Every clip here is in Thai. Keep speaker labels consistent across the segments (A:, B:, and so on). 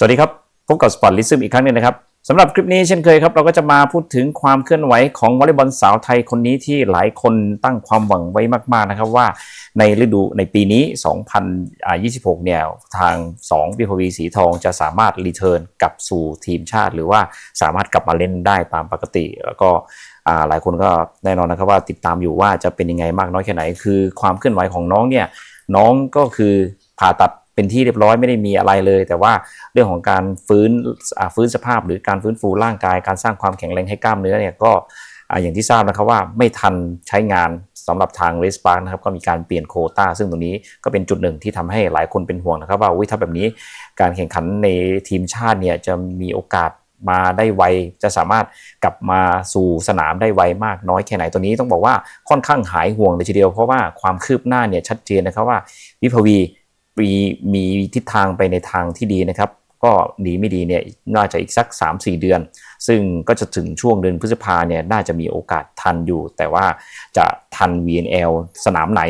A: สวัสดีครับ พบกับสปอร์ตลิซึมอีกครั้งหนึ่งนะครับสำหรับคลิปนี้เช่นเคยครับ เราก็จะมาพูดถึงความเคลื่อนไหวของวอลเลย์บอลสาวไทยคนนี้ที่หลายคนตั้งความหวังไว้มาก ๆ นะครับว่าในฤดูในปีนี้ 2026 เนี่ย ทาง2วิภวีสีทองจะสามารถรีเทิร์นกลับสู่ทีมชาติ หรือว่าสามารถกลับมาเล่นได้ตามปกติ แล้วก็หลายคนก็แน่นอนนะครับว่าติดตามอยู่ว่าจะเป็นยังไงมากน้อยแค่ไหน คือความเคลื่อนไหวของน้องเนี่ยน้องก็คือผ่าตัด เป็นที่เรียบร้อยไม่ได้มีอะไรเลย แต่ว่าเรื่องของการฟื้นฟื้นสภาพ หรือการฟื้นฟูร่างกาย การสร้างความแข็งแรงให้กล้ามเนื้อเนี่ยก็อย่างที่ทราบนะครับว่าไม่ทันใช้งานสำหรับทางเรสปาร์นะครับก็มีการเปลี่ยนโคต้า ซึ่งตรงนี้ก็เป็นจุดหนึ่งที่ทำให้หลายคนเป็นห่วงนะครับว่าถ้าแบบนี้การแข่งขันในทีมชาติเนี่ยจะมีโอกาสมาได้ไวจะสามารถกลับมาสู่สนามได้ไวมากน้อยแค่ไหนตัวนี้ต้องบอกว่าค่อนข้างหายห่วงเลยทีเดียวเพราะว่าความคืบหน้าเนี่ยชัดเจนนะครับว่าวิภวี มีมีทิศทางไปในทางที่ดีนะครับ ก็ดีไม่ดีเนี่ยน่าจะอีกสัก 3-4 เดือน ซึ่งก็จะถึงช่วงเดือนพฤษภาเนี่ยน่าจะมีโอกาสทันอยู่ แต่ว่าจะทัน VNL สนามไหน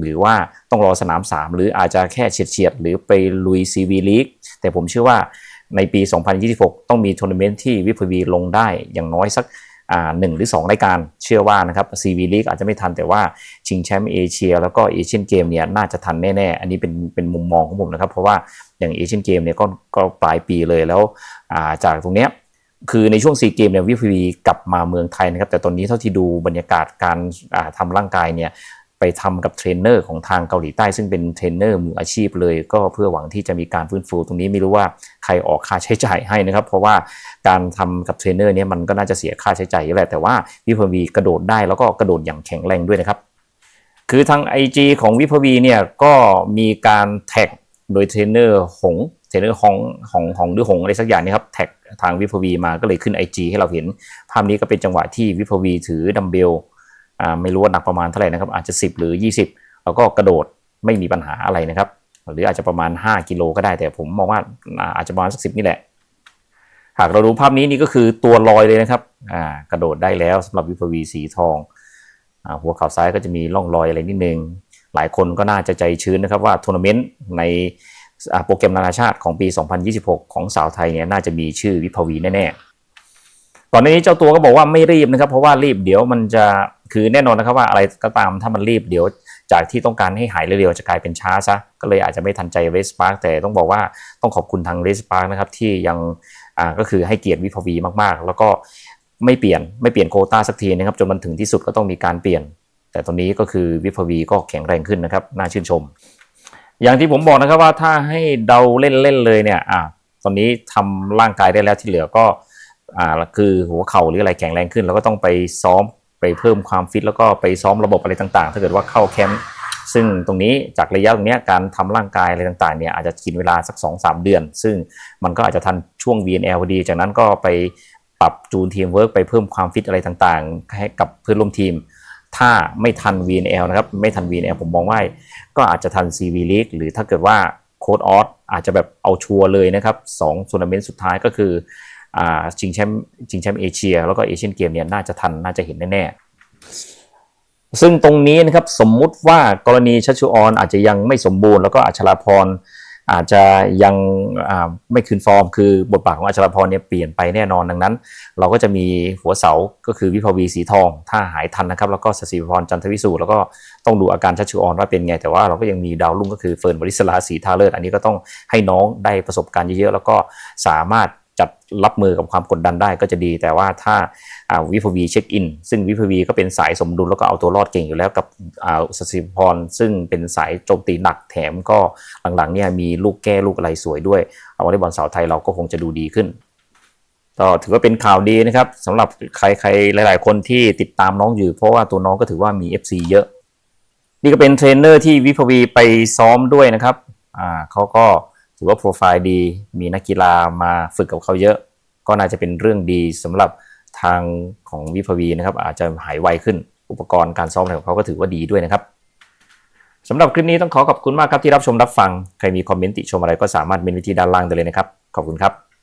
A: หรือว่าต้องรอสนาม 3 หรืออาจจะแค่เฉียดๆหรือไปลุย CV League แต่ผมเชื่อว่าในปี 2026 ต้องมีทัวร์นาเมนต์ที่วิภวีลงได้อย่างน้อยสัก หนึ่งหรือ 2 รายการเชื่อว่านะครับซีวีลีกอาจจะไม่ทันแต่ว่าชิงแชมป์เอเชีย แล้วก็เอเชียนเกมเนี่ยน่าจะทันแน่ๆ อันนี้เป็นเป็นมุมมองของผมนะครับ เพราะว่าอย่างเอเชียนเกมเนี่ยก็ก็ปลายปีเลยแล้วอ่าจากตรงเนี้ยคือในช่วงซีเกมเนี่ยวิฟีกลับมาเมืองไทยนะครับแต่ตอนนี้เท่าที่ดูบรรยากาศการาทำร่างกายเนี่ย ไปทำกับเทรนเนอร์ของทางเกาหลีใต้ ซึ่งเป็นเทรนเนอร์มืออาชีพเลย ก็เพื่อหวังที่จะมีการฟื้นฟูตรงนี้ไม่รู้ว่าใครออกค่าใช้จ่ายให้นะครับ เพราะว่าการทำกับเทรนเนอร์เนี่ยมันก็น่าจะเสียค่าใช้จ่ายแหละแต่ว่าวิพวีกระโดดได้แล้วก็กระโดดอย่างแข็งแรงด้วยนะครับ คือทาง IG ของวิภวีเนี่ยก็มีการแท็กโดยเทรนเนอร์หงเทรนเนอร์หงหงหงหรือหงอะไรสักอย่างเนะครับแท็กทางวิภวีมาก็เลยขึ้น IG ให้เราเห็นภาพนี้ก็เป็นจังหวะที่วิภวีถือดัมเบล ไม่รู้ว่าหนักประมาณเท่าไหร่นะครับ อาจจะ 10 หรือ 20 แล้วก็กระโดดไม่มีปัญหาอะไรนะครับ หรืออาจจะประมาณ 5 กิโลก็ได้ แต่ผมมองว่าอาจจะประมาณสักสินี่แหละ หากเราดูภาพนี้นี่ก็คือตัวลอยเลยนะครับอ่ากระโดดได้แล้วสำหรับวิภวีสีทองอ่าหัวเข่าซ้ายก็จะมีร่องรอยอะไรนิดนึง หลายคนก็น่าจะใจชื้นนะครับว่าทัวร์นาเมนต์ในอาโปรแกรมนานาชาติของปี 2026 ของสาวไทยเนี่ยน่าจะมีชื่อวิภวีแน่ๆก่อนหน้านี้เจ้าตัวก็บอกว่าไม่รีบนะครับ เพราะว่ารีบเดี๋ยวมันจะ คือแน่นอนนะครับว่าอะไรก็ตามถ้ามันรีบเดี๋ยวจากที่ต้องการให้หายเร็วๆจะกลายเป็นช้าซะก็เลยอาจจะไม่ทันใจเรสปาร์กแต่ต้องบอกว่าต้องขอบคุณทางเรสปาร์กนะครับที่ยังอ่าก็คือให้เกียรติวิภวีมากๆ แล้วก็ไม่เปลี่ยนไม่เปลี่ยนโคต้าสักทีนะครับจนมันถึงที่สุดก็ต้องมีการเปลี่ยน แต่ตอนนี้ก็คือวิภวีก็แข็งแรงขึ้นนะครับน่าชื่นชม อย่างที่ผมบอกนะครับว่าถ้าให้เดาเล่นๆเลยเนี่ยอ่าตอนนี้ทำร่างกายได้แล้วที่เหลือก็อ่าคือหัวเข่าหรืออะไรแข็งแรงขึ้น แล้วก็ต้องไปซ้อม ไปเพิ่มความฟิตแล้วก็ไปซ้อมระบบอะไรต่างๆ ถ้าเกิดว่าเข้าแคมป์ซึ่งตรงนี้จากระยะตรงนี้การทำร่างกายอะไรต่างๆเนี่ยอาจจะกินเวลาสัก 2-3 เดือน ซึ่งมันก็อาจจะทันช่วง VNL พอดี จากนั้นก็ไปปรับจูนทีมเวิร์กไปเพิ่มความฟิตอะไรต่างๆ ให้กับเพื่อนร่วมทีม ถ้าไม่ทัน VNL นะครับไม่ทัน VNL ผมมองว่าก็อาจจะทัน CV League หรือถ้าเกิดว่าโค้ดออสอาจจะแบบเอาชัวร์เลยนะครับสองทัวร์นาเมนต์สุดท้ายก็คือ ชิงแชมป์ชิงแชมป์เอเชีย แล้วก็เอเชียนเกมเนี่ยน่าจะทันน่าจะเห็นแน่ๆซึ่งตรงนี้นะครับสมมุติว่ากรณีชัชชุออนอาจจะยังไม่สมบูรณ์แล้วก็อัชราพรอาจจะยังไม่คืนฟอร์ม คือบทบาทของอัชราพรเนี่ยเปลี่ยนไปแน่นอนดังนั้น เราก็จะมีหัวเสาก็คือวิภวีสีทอง ถ้าหายทันนะครับ แล้วก็สศิพรจันทวิสูรแล้วก็ต้องดูอาการชัชชุออนว่าเป็นไง แต่ว่าเราก็ยังมีดาวรุ่งก็คือเฟิร์นบริสลาสีทาเลิศอันนี้ก็ต้องให้น้องได้ประสบการณ์เยอะๆแล้วก็สามารถ จัดรับมือกับความกดดันได้ก็จะดี แต่ว่าถ้าวิภวีเช็คอินซึ่งวิภวีก็เป็นสายสมดุลแล้วก็เอาตัวรอดเก่งอยู่แล้วกับอ่าสศิพรซึ่งเป็นสายโจมตีหนักแถมก็หลังๆเนี่ยมีลูกแก้ลูกอะไรสวยด้วยเอาวอลเลย์บอลสาวไทยเราก็คงจะดูดีขึ้นก็ถือว่าเป็นข่าวดีนะครับสำหรับใครๆหลาย ๆ คนที่ติดตามน้องอยู่ เพราะว่าตัวน้องก็ถือว่ามี FC เยอะ นี่ก็เป็นเทรนเนอร์ที่วิภวีไปซ้อมด้วยนะครับอ่าเขาก็ ถือว่าโปรไฟล์ดี มีนักกีฬามาฝึกกับเขาเยอะ ก็น่าจะเป็นเรื่องดีสำหรับทางของวิภวีนะครับ อาจจะหายไวขึ้น อุปกรณ์การซ้อมอะไรของเขาก็ถือว่าดีด้วยนะครับสำหรับคลิปนี้ต้องขอขอบคุณมากครับที่รับชมรับฟัง ใครมีคอมเมนต์ติชมอะไรก็สามารถเมนไว้ที่ด้านล่างได้เลยนะครับ ขอบคุณครับ